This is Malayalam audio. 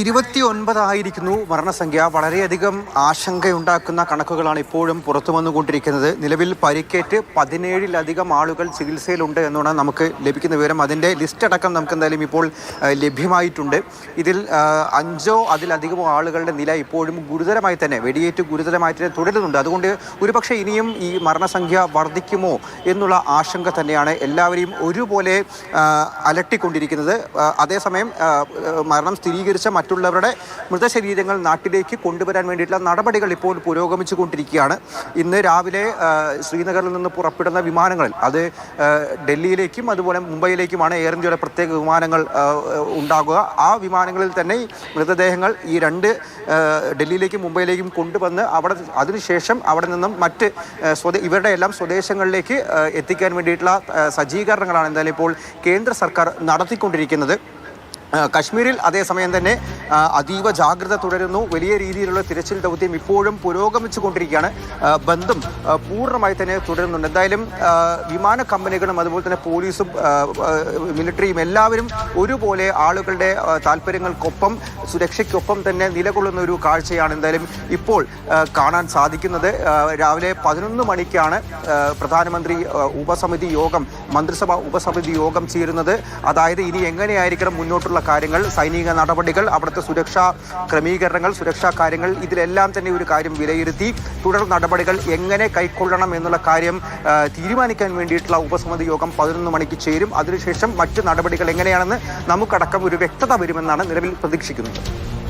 ഇരുപത്തി ഒൻപതായിരിക്കുന്നു മരണസംഖ്യ. വളരെയധികം ആശങ്കയുണ്ടാക്കുന്ന കണക്കുകളാണ് ഇപ്പോഴും പുറത്തു വന്നുകൊണ്ടിരിക്കുന്നത്. നിലവിൽ പരിക്കേറ്റ് പതിനേഴിലധികം ആളുകൾ ചികിത്സയിലുണ്ട് എന്നാണ് നമുക്ക് ലഭിക്കുന്ന വിവരം. അതിന്റെ ലിസ്റ്റ് അടക്കം നമുക്ക് എന്തായാലും ഇപ്പോൾ ലഭ്യമായിട്ടുണ്ട്. ഇതിൽ അഞ്ചോ അതിലധികമോ ആളുകളുടെ നില ഇപ്പോഴും ഗുരുതരമായി തന്നെ വെടിയേറ്റ് ഗുരുതരമായി തന്നെ തുടരുന്നുണ്ട്. അതുകൊണ്ട് ഒരുപക്ഷെ ഇനിയും ഈ മരണസംഖ്യ വർദ്ധിക്കുമോ എന്നുള്ള ആശങ്ക തന്നെയാണ് എല്ലാവരെയും ഒരുപോലെ അലട്ടിക്കൊണ്ടിരിക്കുന്നത്. അതേസമയം മരണം സ്ഥിരീകരിച്ച മറ്റുള്ളവരുടെ മൃതശരീരങ്ങൾ നാട്ടിലേക്ക് കൊണ്ടുവരാൻ വേണ്ടിയിട്ടുള്ള നടപടികൾ ഇപ്പോൾ പുരോഗമിച്ചു കൊണ്ടിരിക്കുകയാണ് ഇന്ന് രാവിലെ ശ്രീനഗറിൽ നിന്ന് പുറപ്പെടുന്ന വിമാനങ്ങളിൽ അത് ഡൽഹിയിലേക്കും അതുപോലെ മുംബൈയിലേക്കുമാണ് എയർ ഇന്ത്യയുടെ പ്രത്യേക വിമാനങ്ങൾ ഉണ്ടാകുക. ആ വിമാനങ്ങളിൽ തന്നെ മൃതദേഹങ്ങൾ ഈ രണ്ട് ഡൽഹിയിലേക്കും മുംബൈയിലേക്കും കൊണ്ടുവന്ന് അവിടെ അതിനുശേഷം അവിടെ നിന്നും മറ്റ് സ്വദേ ഇവരുടെ എല്ലാം സ്വദേശങ്ങളിലേക്ക് എത്തിക്കാൻ വേണ്ടിയിട്ടുള്ള സജ്ജീകരണങ്ങളാണ് എന്തായാലും ഇപ്പോൾ കേന്ദ്ര സർക്കാർ നടത്തിക്കൊണ്ടിരിക്കുന്നത്. കശ്മീരിൽ അതേസമയം തന്നെ അതീവ ജാഗ്രത തുടരുന്നു. വലിയ രീതിയിലുള്ള തിരച്ചിൽ ദൗത്യം ഇപ്പോഴും പുരോഗമിച്ചു കൊണ്ടിരിക്കുകയാണ് ബന്ധം പൂർണമായി തന്നെ തുടരുന്നുണ്ട്. എന്തായാലും വിമാന കമ്പനികളും അതുപോലെ തന്നെ പോലീസും മിലിറ്ററിയും എല്ലാവരും ഒരുപോലെ ആളുകളുടെ താല്പര്യങ്ങൾക്കൊപ്പം സുരക്ഷയ്ക്കൊപ്പം തന്നെ നിലകൊള്ളുന്ന ഒരു കാഴ്ചയാണ് എന്തായാലും ഇപ്പോൾ കാണാൻ സാധിക്കുന്നത്. രാവിലെ പതിനൊന്ന് മണിക്കാണ് പ്രധാനമന്ത്രി ഉപസമിതി യോഗം മന്ത്രിസഭ ഉപസമിതി യോഗം ചേരുന്നത്. അതായത് ഇനി എങ്ങനെയായിരിക്കണം മുന്നോട്ടുള്ള കാര്യങ്ങൾ സൈനിക നടപടികൾ അവിടുത്തെ സുരക്ഷാ ക്രമീകരണങ്ങൾ സുരക്ഷാ കാര്യങ്ങൾ ഇതിലെല്ലാം തന്നെ ഒരു കാര്യം വിലയിരുത്തി തുടർ നടപടികൾ എങ്ങനെ കൈക്കൊള്ളണം എന്നുള്ള കാര്യം തീരുമാനിക്കാൻ വേണ്ടിയിട്ടുള്ള ഉപസമിതി യോഗം പതിനൊന്ന് മണിക്ക് ചേരും. അതിനുശേഷം മറ്റ് നടപടികൾ എങ്ങനെയാണെന്ന് നമുക്കടക്കം ഒരു വ്യക്തത വരുമെന്നാണ് നിലവിൽ പ്രതീക്ഷിക്കുന്നത്.